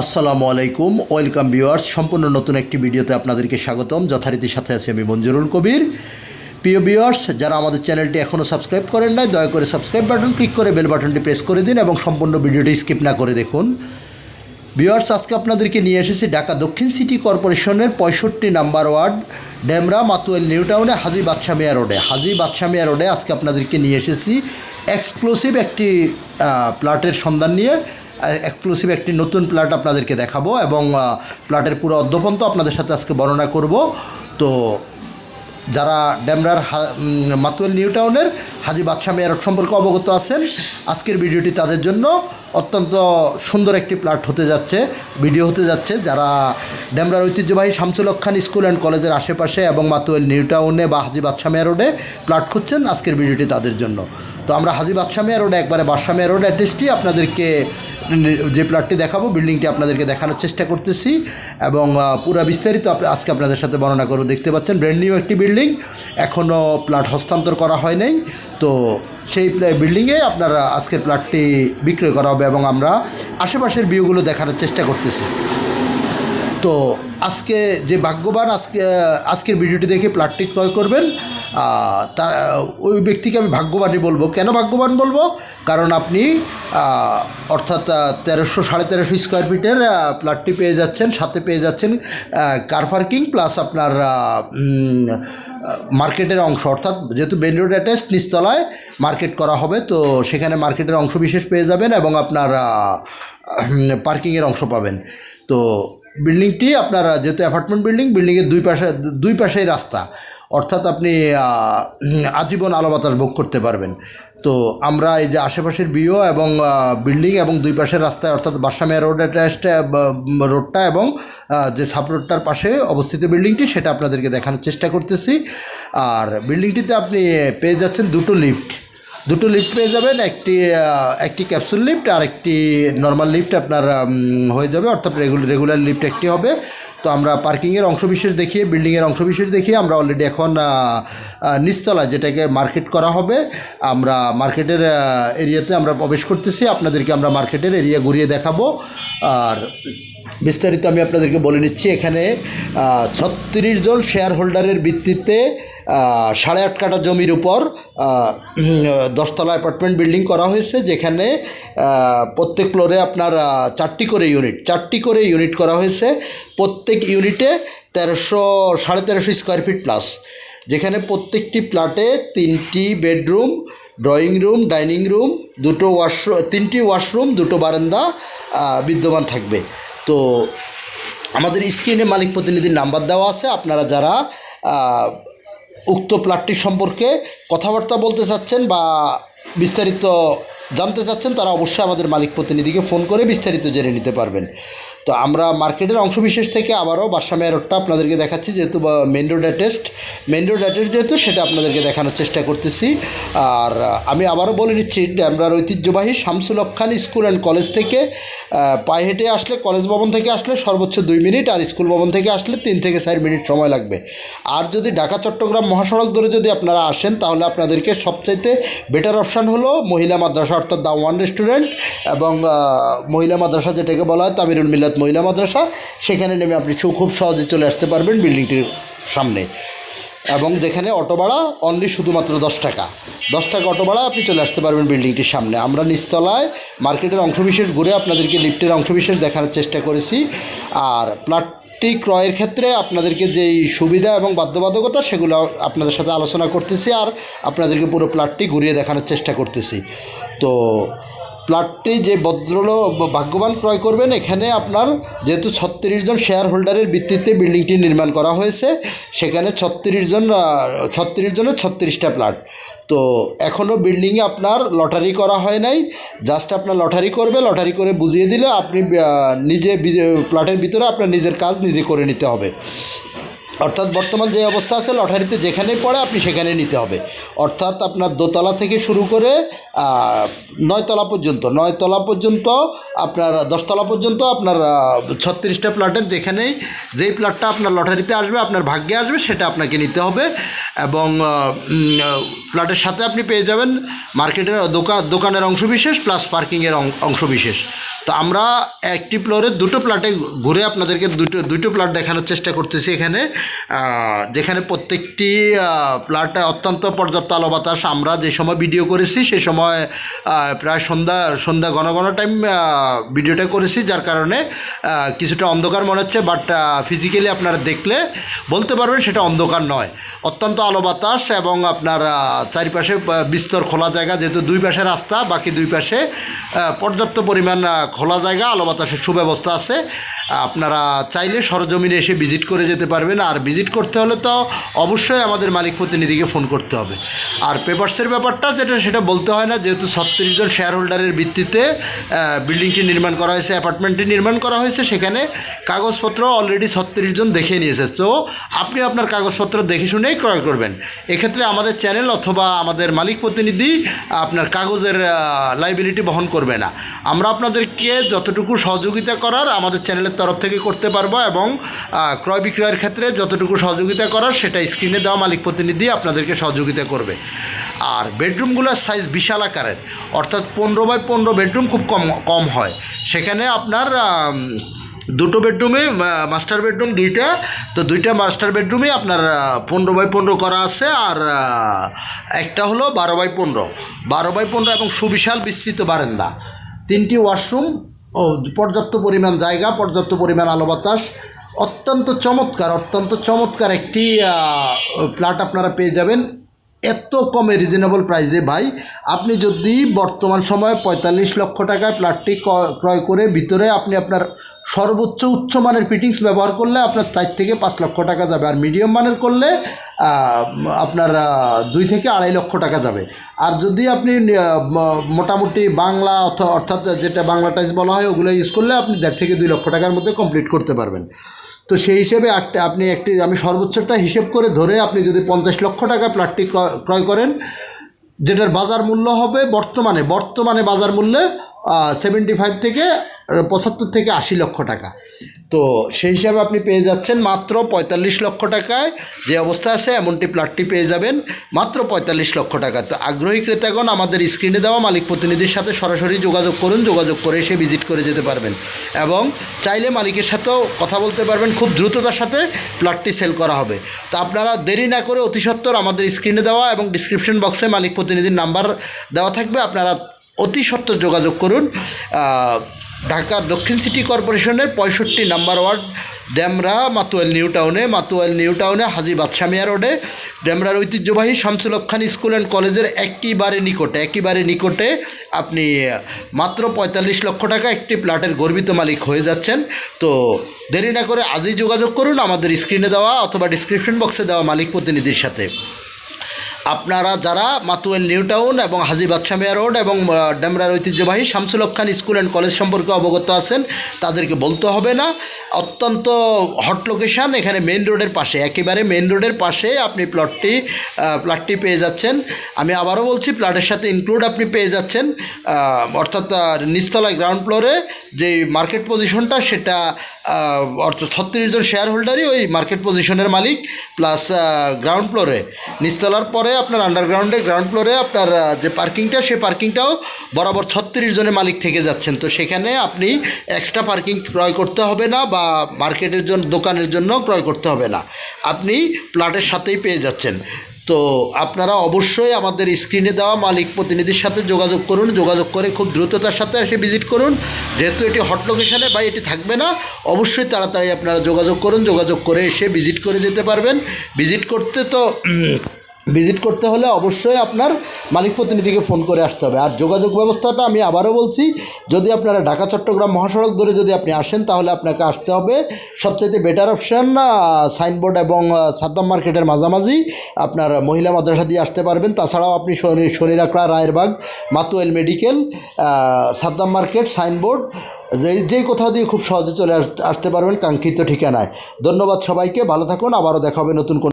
আসসালামু আলাইকুম, welcome viewers. সম্পূর্ণ নতুন একটি ভিডিওতে আপনাদেরকে স্বাগতম। যথারীতির সাথে আছি আমি মঞ্জুরুল কবির। প্রিয় ভিউয়ার্স, যারা আমাদের চ্যানেলটি এখনও সাবস্ক্রাইব করেন নাই, দয়া করে সাবস্ক্রাইব বাটন ক্লিক করে বেল বাটনটি প্রেস করে দিন এবং সম্পূর্ণ ভিডিওটি স্কিপ না করে দেখুন। ভিউয়ার্স, আজকে আপনাদেরকে নিয়ে এসেছি ঢাকা দক্ষিণ সিটি কর্পোরেশনের পঁয়ষট্টি number ward, Demra Matuail new town Haji Badsha মিয়া রোডে। হাজি বাদশা মিয়া রোডে আজকে আপনাদেরকে নিয়ে এসেছি এক্সক্লুসিভ একটি প্লটের সন্ধান নিয়ে। এক্সক্লুসিভ একটি নতুন প্লট আপনাদেরকে দেখাবো এবং প্লটের পুরো অধ্যপন্ত আপনাদের সাথে আজকে বর্ণনা করব। তো যারা উম, মাতুয়েল নিউ টাউনের হাজি বাদশা মেয়ারট সম্পর্কে অবগত আছেন আজকের ভিডিওটি তাদের জন্য অত্যন্ত সুন্দর একটি প্লাট হতে যাচ্ছে ভিডিও হতে যাচ্ছে। যারা ডেমরার ঐতিহ্যবাহী শামসুল খান স্কুল অ্যান্ড কলেজের আশেপাশে এবং মাতুয়েল নিউ টাউনে বা হাজি বাদশা মেয়া রোডে প্লাট খুঁজছেন আজকের ভিডিওটি তাদের জন্য। তো আমরা হাজি বাদশা মেয়া রোডে একবারে বাদশা মেয়া রোড অ্যাড্রেসটি আপনাদেরকে যে প্লটটি দেখাবো বিল্ডিংটি আপনাদেরকে দেখানোর চেষ্টা করতেছি এবং পুরো বিস্তারিত আজকে আপনাদের সাথে বর্ণনা করব। দেখতে পাচ্ছেন ব্র্যান্ড নিউ একটি বিল্ডিং এখনও প্লট হস্তান্তর করা হয় নাই। তো সেই বিল্ডিংয়ে আপনার আজকের প্লটটি বিক্রয় করা হবে এবং আমরা আশেপাশের ভিউগুলো দেখানোর চেষ্টা করতেছি। তো আজকে যে ভাগ্যবান আজকে, আজকের ভিডিওটি দেখে প্লাটটি ক্রয় করবেন। তা, ওই ব্যক্তিকে আমি ভাগ্যবানই বলব। কেন ভাগ্যবান বলব? কারণ আপনি অর্থাৎ তেরোশো, সাড়ে তেরোশো স্কোয়ার ফিটের প্লাটটি পেয়ে যাচ্ছেন, সাথে পেয়ে যাচ্ছেন কার পার্কিং প্লাস আপনার মার্কেটের অংশ। অর্থাৎ যেহেতু মেন রোড অ্যাটাচ নিচতলায় মার্কেট করা হবে, তো সেখানে মার্কেটের অংশ বিশেষ পেয়ে যাবেন এবং আপনার পার্কিংয়ের অংশ পাবেন। তো বিল্ডিংটি আপনার যেহেতু অ্যাপার্টমেন্ট বিল্ডিং, বিল্ডিংয়ের দুই পাশে, দুই পাশেই রাস্তা। অর্থাৎ আপনি আজীবন আলো বাতাস ভোগ করতে পারবেন। তো আমরা এই যে আশেপাশের বিও এবং বিল্ডিং এবং দুই পাশের রাস্তায়, অর্থাৎ বাসামিয়া রোড রোডটা এবং যে সাব রোডটার পাশে অবস্থিত বিল্ডিংটি, সেটা আপনাদেরকে দেখানোর চেষ্টা করতেছি। আর বিল্ডিংটিতে আপনি পেয়ে যাচ্ছেন দুটো লিফট দুটো লিফট পেয়ে যাবেন, একটি একটি ক্যাপসুল লিফট আর একটি নর্মাল লিফট আপনার হয়ে যাবে, অর্থাৎ রেগুলার লিফট একটি হবে। তো আমরা পার্কিংয়ের অংশবিশেষ দেখিয়ে বিল্ডিংয়ের অংশবিশেষ দেখিয়ে আমরা অলরেডি এখন নিচতলা যেটাকে মার্কেট করা হবে, আমরা মার্কেটের এরিয়াতে আমরা প্রবেশ করতেছি। আপনাদেরকে আমরা মার্কেটের এরিয়া ঘুরিয়ে দেখাবো। আর বিস্তারিত আমি আপনাদেরকে বলে নিচ্ছি। এখানে ছত্রিশ জন শেয়ার হোল্ডারের ভিত্তিতে সাড়ে আট কাটা জমির উপর দশতলা অ্যাপার্টমেন্ট বিল্ডিং করা হয়েছে, যেখানে প্রত্যেক ফ্লোরে আপনার চারটি করে ইউনিট চারটি করে ইউনিট করা হয়েছে। প্রত্যেক ইউনিটে তেরোশো, সাড়ে তেরোশো স্কোয়ার ফিট প্লাস যেখানে প্রত্যেকটি প্লাটে তিনটি bedroom drawing room dining room দুটো ওয়াশরুম তিনটি ওয়াশরুম দুটো বারান্দা বিদ্যমান থাকবে। তো আমাদের স্ক্রিনে মালিক প্রতিনিধির নাম্বার দেওয়া আছে। আপনারা যারা উক্ত প্লাটটি সম্পর্কে কথাবার্তা বলতে চাচ্ছেন বা বিস্তারিত জানতে চাচ্ছেন, তারা অবশ্যই আমাদের মালিক প্রতিনিধিকে ফোন করে বিস্তারিত জেনে নিতে পারবেন। তো আমরা মার্কেটের অংশবিশেষ থেকে আবারও বাসামিয়া রোডটা আপনাদেরকে দেখাচ্ছি, যেহেতু main road attest main road attest যেহেতু, সেটা আপনাদেরকে দেখানোর চেষ্টা করতেছি। আর আমি আবারও বলে নিচ্ছি ড্যামরার ঐতিহ্যবাহী Shamsul Khan school and college থেকে পায়ে হেঁটে আসলে, কলেজ ভবন থেকে আসলে সর্বোচ্চ দুই মিনিট, আর স্কুল ভবন থেকে আসলে তিন থেকে চার মিনিট সময় লাগবে। আর যদি ঢাকা, চট্টগ্রাম মহাসড়ক ধরে যদি আপনারা আসেন, তাহলে আপনাদেরকে সবচাইতে বেটার অপশান হলো মহিলা মাদ্রাসা অর্থাৎ দা ওয়ান রেস্টুরেন্ট এবং মহিলা মাদ্রাসা যেটাকে বলা হয় তামিরুল মিল্লাত মহিলা মাদ্রাসা, সেখানে নেমে আপনি খুব সহজে চলে আসতে পারবেন বিল্ডিংটির সামনে। এবং যেখানে অটো ভাড়া অনলি শুধুমাত্র দশ টাকা। দশ টাকা অটো ভাড়া আপনি চলে আসতে পারবেন বিল্ডিংটির সামনে। আমরা নিচতলায় মার্কেটের অংশবিশেষ ঘুরে আপনাদেরকে লিফটের অংশবিশেষ দেখানোর চেষ্টা করেছি। আর প্লাটটি ক্রয়ের ক্ষেত্রে আপনাদেরকে যেই সুবিধা এবং বাধ্যবাধকতা সেগুলো আপনাদের সাথে আলোচনা করতেছি আর আপনাদেরকে পুরো প্লাটটি ঘুরিয়ে দেখানোর চেষ্টা করতেছি। তো প্লটটি যে ভদ্রলোক ভাগ্যবান ক্রয় করবেন, এখানে আপনার যেহেতু ছত্রিশ জন শেয়ার হোল্ডারের ভিত্তিতে বিল্ডিংটি নির্মাণ করা হয়েছে, সেখানে ছত্রিশ জন ছত্রিশ জনের ছত্রিশটা প্লাট। তো এখনও বিল্ডিংয়ে আপনার লটারি করা হয় নাই, জাস্ট আপনার লটারি করবে, লটারি করে বুঝিয়ে দিলে আপনি নিজে প্লটের ভিতরে আপনার নিজের কাজ নিজে করে নিতে হবে। অর্থাৎ বর্তমান যে অবস্থা আছে, লটারিতে যেখানেই পড়ে আপনি সেখানে নিতে হবে। অর্থাৎ আপনার দোতলা থেকে শুরু করে নয়তলা পর্যন্ত নয়তলা পর্যন্ত আপনার, দশতলা পর্যন্ত আপনার ছত্রিশটা প্লটের যেখানেই যেই প্লটটা আপনার লটারিতে আসবে, আপনার ভাগ্যে আসবে, সেটা আপনাকে নিতে হবে। এবং প্লটের সাথে আপনি পেয়ে যাবেন মার্কেটের দোকান দোকানের অংশ বিশেষ প্লাস পার্কিংয়ের অংশ বিশেষ তো আমরা একটি ফ্লোরে দুটো প্লটে ঘুরে আপনাদেরকে দুটো দুটো প্লট দেখানোর চেষ্টা করতেছি এখানে। যেখানে প্রত্যেকটি প্লটে অত্যন্ত পর্যাপ্ত আলো বাতাস আমরা যে সময় ভিডিও করেছি, সে সময় প্রায় সন্ধ্যা সন্ধ্যা ঘন ঘন টাইম ভিডিওটা করেছি, যার কারণে কিছুটা অন্ধকার মনে হচ্ছে বাট ফিজিক্যালি আপনারা দেখলে বলতে পারবেন সেটা অন্ধকার নয়। অত্যন্ত আলো বাতাস এবং আপনার চারিপাশে বিস্তর খোলা জায়গা, যেহেতু দুই পাশে রাস্তা, বাকি দুই পাশে পর্যাপ্ত পরিমাণ খোলা জায়গা আলো বাতাসের সুব্যবস্থা আছে। আপনারা চাইলে সরজমিনে এসে ভিজিট করে যেতে পারবেন। আর ভিজিট করতে হলে তো অবশ্যই আমাদের মালিক প্রতিনিধিকে ফোন করতে হবে। আর পেপার্সের ব্যাপারটা যেটা, সেটা বলতে হয় না, যেহেতু ছত্রিশ জন শেয়ার হোল্ডারের ভিত্তিতে বিল্ডিংটি নির্মাণ করা হয়েছে অ্যাপার্টমেন্টটি নির্মাণ করা হয়েছে, সেখানে কাগজপত্র অলরেডি ছত্রিশ জন দেখে নিয়েছে। তো আপনি আপনার কাগজপত্র দেখে শুনেই ক্রয় করবেন। এক্ষেত্রে আমাদের চ্যানেল অথবা আমাদের মালিক প্রতিনিধি আপনার কাগজের লাইবিলিটি বহন করবে না। আমরা আপনাদেরকে যতটুকু সহযোগিতা করার আমাদের চ্যানেলের তরফ থেকে করতে পারব এবং ক্রয় বিক্রয়ের ক্ষেত্রে যতটুকু সহযোগিতা করার সেটা স্ক্রিনে দেওয়া মালিক প্রতিনিধি আপনাদেরকে সহযোগিতা করবে। আর বেডরুমগুলোর সাইজ বিশাল আকারের, অর্থাৎ পনেরো বাই পনেরো বেডরুম খুব কম কম হয়। সেখানে আপনার দুটো বেডরুমে মাস্টার বেডরুম দুইটা, তো দুইটা মাস্টার বেডরুমে আপনার পনেরো বাই পনেরো করা আছে। আর একটা হলো বারো বাই পনেরো। বারো বাই পনেরো এবং সুবিশাল বিস্তৃত বারান্দা। তিনটি ওয়াশরুম ও পর্যাপ্ত পরিমাণ জায়গা, পর্যাপ্ত পরিমাণ আলো বাতাস অত্যন্ত চমৎকার অত্যন্ত চমৎকার একটি প্লাট আপনারা পেয়ে যাবেন। এত কমে রিজনেবল প্রাইসে ভাই, আপনি যদি বর্তমান সময়ে পঁয়তাল্লিশ লক্ষ টাকায় প্লাটটি ক্রয় করে ভিতরে আপনি আপনার সর্বোচ্চ উচ্চ মানের ফিটিংস ব্যবহার করলে আপনার চার থেকে পাঁচ লক্ষ টাকা যাবে। আর মিডিয়াম মানের করলে আপনার দুই থেকে আড়াই লক্ষ টাকা যাবে। আর যদি আপনি মোটামুটি বাংলা অর্থাৎ যেটা বাংলা টাইজ বলা হয়, ওগুলো ইউজ করলে আপনি দেড় থেকে দুই লক্ষ টাকার মধ্যে কমপ্লিট করতে পারবেন। তো সেই হিসেবে একটা, আপনি একটি, আমি সর্বোচ্চটা হিসেব করে ধরে আপনি যদি পঞ্চাশ লক্ষ টাকা প্লাটটি ক্রয় করেন যেটার বাজার মূল্য হবে বর্তমানে বর্তমানে বাজার মূল্যে সেভেন্টি ফাইভ থেকে, পঁচাত্তর থেকে আশি লক্ষ টাকা। তো সেই হিসাবে আপনি পেয়ে যাচ্ছেন মাত্র পঁয়তাল্লিশ লক্ষ টাকায়। যে অবস্থা আছে, এমনটি প্লাটটি পেয়ে যাবেন মাত্র পঁয়তাল্লিশ লক্ষ টাকা তো আগ্রহী ক্রেতাগণ, আমাদের স্ক্রিনে দেওয়া মালিক প্রতিনিধির সাথে সরাসরি যোগাযোগ করুন, যোগাযোগ করে এসে ভিজিট করে যেতে পারবেন। এবং চাইলে মালিকের সাথেও কথা বলতে পারবেন, খুব দ্রুততার সাথে প্লটটি সেল করা হবে। তো আপনারা দেরি না করে অতি সত্বর আমাদের স্ক্রিনে দেওয়া এবং ডিসক্রিপশন বক্সে মালিক প্রতিনিধির নাম্বার দেওয়া থাকবে। আপনারা অতি সত্বর যোগাযোগ করুন। ঢাকা দক্ষিণ সিটি কর্পোরেশনের পঁয়ষট্টি number ward Demra Matuail new টাউনে, মাতুয়াল নিউ টাউনে হাজি বাদশামিয়া রোডে। ড্যামরার ঐতিহ্যবাহী শামসুল খান স্কুল অ্যান্ড কলেজের একেবারে নিকটে একেবারে নিকটে আপনি মাত্র পঁয়তাল্লিশ লক্ষ টাকা একটি প্লাটের গর্বিত মালিক হয়ে যাচ্ছেন। তো দেরি না করে আজই যোগাযোগ করুন, আমাদের স্ক্রিনে দেওয়া অথবা ডিসক্রিপশন বক্সে দেওয়া মালিক প্রতিনিধির সাথে। আপনারা যারা মাতুয়েল নিউ টাউন এবং হাজি বাদশামিয়া রোড এবং ডেমরার ঐতিহ্যবাহী Shamsul Khan school and college সম্পর্কে অবগত আছেন, তাদেরকে বলতে হবে না। অত্যন্ত হট লোকেশান এখানে মেন রোডের পাশে। একেবারে মেন রোডের পাশে আপনি প্লটটি প্লটটি পেয়ে যাচ্ছেন। আমি আবারও বলছি প্লটের সাথে ইনক্লুড আপনি পেয়ে যাচ্ছেন অর্থাৎ নিচতলায় গ্রাউন্ড ফ্লোরে যে মার্কেট পজিশনটা সেটা অর্থাৎ ছত্রিশ জন শেয়ার হোল্ডারই ওই মার্কেট পজিশনের মালিক প্লাস গ্রাউন্ড ফ্লোরে নিচতলার পরে আপনার আন্ডারগ্রাউন্ডে গ্রাউন্ড ফ্লোরে আপনার যে পার্কিংটা সেই পার্কিংটাও বরাবর ছত্রিশ জনের মালিক থেকে যাচ্ছেন। তো সেখানে আপনি এক্সট্রা পার্কিং ক্রয় করতে হবে না বা মার্কেটের জন্য দোকানের জন্য ক্রয় করতে হবে না। আপনি প্লাটের সাথেই পেয়ে যাচ্ছেন। তো আপনারা অবশ্যই আমাদের স্ক্রিনে দেওয়া মালিক প্রতিনিধির সাথে যোগাযোগ করুন। যোগাযোগ করে খুব দ্রুততার সাথে এসে ভিজিট করুন। যেহেতু এটি হট লোকেশানে বা এটি থাকবে না, অবশ্যই তাড়াতাড়ি আপনারা যোগাযোগ করুন। যোগাযোগ করে এসে ভিজিট করে যেতে পারবেন। ভিজিট করতে তো ভিজিট করতে হলে অবশ্যই আপনার মালিক প্রতিনিধিকে ফোন করে আসতে হবে। আর যোগাযোগ ব্যবস্থাটা আমি আবারও বলছি, যদি আপনারা ঢাকা, চট্টগ্রাম মহাসড়ক ধরে যদি আপনি আসেন, তাহলে আপনাকে আসতে হবে। সবচাইতে বেটার অপশান সাইনবোর্ড এবং সাদ্দাম মার্কেটের মাঝামাঝি আপনার মহিলা মাদ্রাসা দিয়ে আসতে পারবেন। তাছাড়াও আপনি শনি Shonirakhra Rayerbagh, Matuail medical Saddam market Signboard যেই যেই কোথাও দিয়ে খুব সহজে চলে আস- আসতে পারবেন কাঙ্ক্ষিত ঠিকানায়। ধন্যবাদ সবাইকে, ভালো থাকুন, আবারও দেখা হবে নতুন